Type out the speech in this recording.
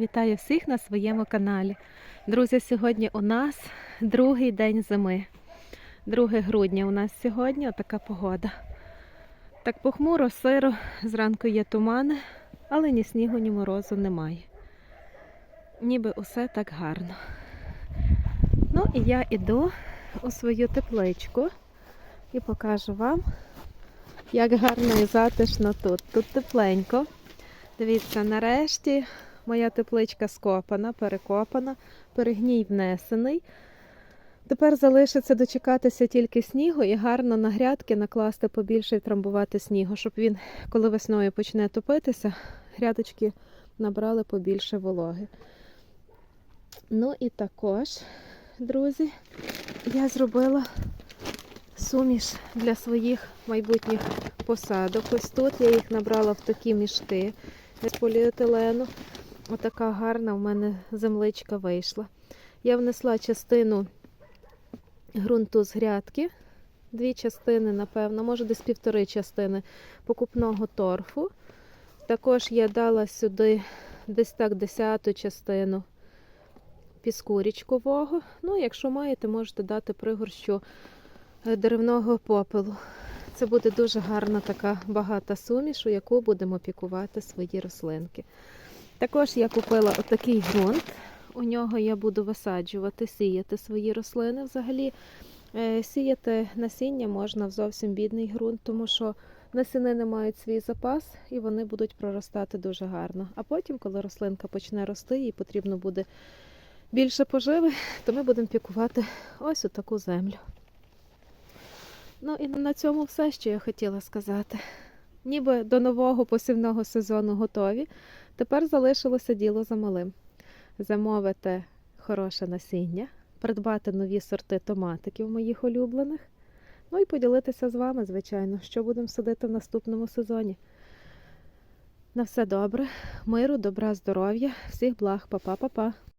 Вітаю всіх на своєму каналі. Друзі, сьогодні у нас другий день зими. 2 грудня у нас сьогодні отака погода. Так похмуро, сиро, зранку є тумани, але ні снігу, ні морозу немає. Ніби усе так гарно. Ну і я іду у свою тепличку і покажу вам, як гарно і затишно тут. Тут тепленько. Дивіться, нарешті моя тепличка скопана, перекопана, перегній внесений. Тепер залишиться дочекатися тільки снігу і гарно на грядки накласти побільше і трамбувати снігу, щоб він, коли весною почне топитися, грядочки набрали побільше вологи. Ну і також, друзі, я зробила суміш для своїх майбутніх посадок. Ось тут я їх набрала в такі мішки з поліетилену. Отака гарна в мене земличка вийшла. Я внесла частину ґрунту з грядки, дві частини, напевно, може десь півтори частини покупного торфу. Також я дала сюди десь так десяту частину піску річкового. Ну, якщо маєте, можете дати пригорщу е, деревного попелу. Це буде дуже гарна така багата суміш, у яку будемо пікувати свої рослинки. Також я купила отакий ґрунт. У нього я буду висаджувати, сіяти свої рослини. Взагалі е, сіяти насіння можна в зовсім бідний ґрунт, тому що насінини мають свій запас і вони будуть проростати дуже гарно. А потім, коли рослинка почне рости, їй потрібно буде більше поживи, то ми будемо пікувати ось таку землю. Ну і на цьому все, що я хотіла сказати. Ніби до нового посівного сезону готові. Тепер залишилося діло за малим. Замовити хороше насіння, придбати нові сорти томатиків моїх улюблених. Ну і поділитися з вами, звичайно, що будемо садити в наступному сезоні. На все добре, миру, добра, здоров'я, всіх благ, па-па-па-па.